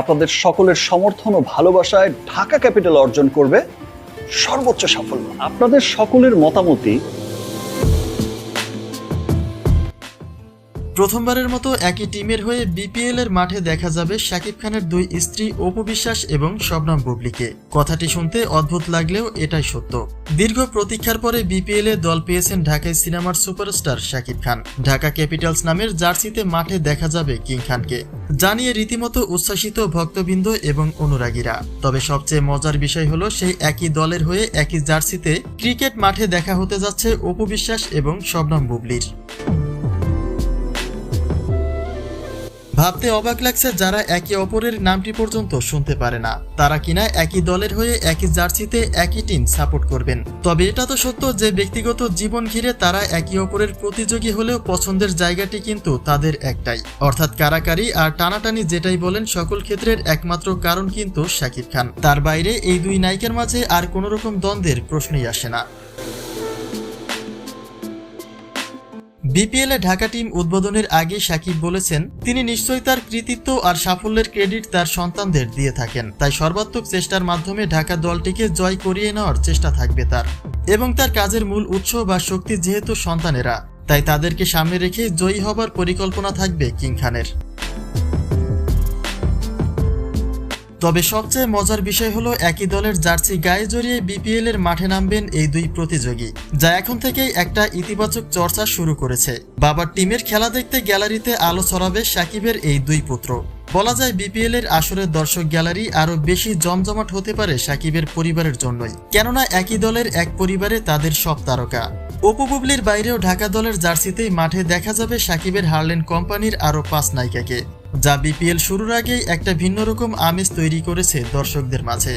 আপনাদের সকলের সমর্থন ও ভালোবাসায় ঢাকা ক্যাপিটাল অর্জন করবে সর্বোচ্চ সাফল্য। আপনাদের সকলের মতামতই প্রথমবারের মতো একই টিমের হয়ে বিপিএল এর মাঠে দেখা যাবে শাকিব খানের দুই স্ত্রী অপু বিশ্বাস এবং শবনম বুবলিকে। কথাটি শুনতে অদ্ভুত লাগলেও এটাই সত্য। দীর্ঘ প্রতীক্ষার পরে বিপিএল এ দল পেয়েছেন ঢাকায় সিনেমার সুপারস্টার শাকিব খান। ঢাকা ক্যাপিটালস নামের জার্সিতে মাঠে দেখা যাবে কিং খানকে। জানিয়ে রীতিমতো উচ্ছ্বাসিত ভক্তবৃন্দ এবং অনুরাগীরা। তবে সবচেয়ে মজার বিষয় হলো সেই একই দলের হয়ে একই জার্সিতে ক্রিকেট মাঠে দেখা হতে যাচ্ছে অপু বিশ্বাস এবং শবনম বুবলির। ভাবতে অবাক লাগছে যারা একে অপরের নামটি পর্যন্ত শুনতে পারে না। তারা কিনা একই দলের হয়ে একই জার্সিতে একই টিম সাপোর্ট করবেন। তবে এটা তো সত্য যে ব্যক্তিগত জীবন ঘিরে তারা একে অপরের প্রতিযোগী হলেও পছন্দের জায়গাটি কিন্তু তাদের একটাই। অর্থাৎ কারাকারি আর টানাটানি যেটাই বলেন সকল ক্ষেত্রের একমাত্র কারণ কিন্তু শাকিব খান। তার বাইরে এই দুই নায়িকার মাঝে আর কোনো রকম দ্বন্দ্বের প্রশ্নই আসে না। বিপিএল ঢাকা টিম উদ্বোধনের আগে সাকিব বলেছেন, তিনি নিশ্চয়ই তার কৃতিত্ব আর সাফল্যের ক্রেডিট তার সন্তানদের দিয়ে থাকেন। তাই সর্বাত্মক চেষ্টার মাধ্যমে ঢাকা দলটিকে জয় করিয়ে নেওয়ার চেষ্টা থাকবে তার। এবং তার কাজের মূল উৎস বা শক্তি যেহেতু সন্তানেরা, তাই তাদেরকে সামনে রেখে জয়ী হবার পরিকল্পনা থাকবে কিং খানের। তবে সবচেয়ে মজার বিষয় হলো একই দলের জার্সি গায়ে জড়িয়ে বিপিএল এর মাঠে নামবেন এই দুই প্রতিযোগী, যা এখন থেকেই একটা ইতিবাচক চর্চা শুরু করেছে। বাবার টিমের খেলা দেখতে গ্যালারিতে আলো ছড়াবে সাকিবের এই দুই পুত্র। বলা যায় বিপিএল এর আসরের দর্শক গ্যালারি আরও বেশি জমজমাট হতে পারে সাকিবের পরিবারের জন্যই। কেননা একই দলের এক পরিবারে তাদের সব তারকা। উপগুবলির বাইরেও ঢাকা দলের জার্সিতেই মাঠে দেখা যাবে সাকিবের হারলেন কোম্পানির আরও পাঁচ নায়িকাকে। যা বিপিএল শুরুর আগেই একটা ভিন্ন রকম আমেজ তৈরি করেছে দর্শকদের মাঝে।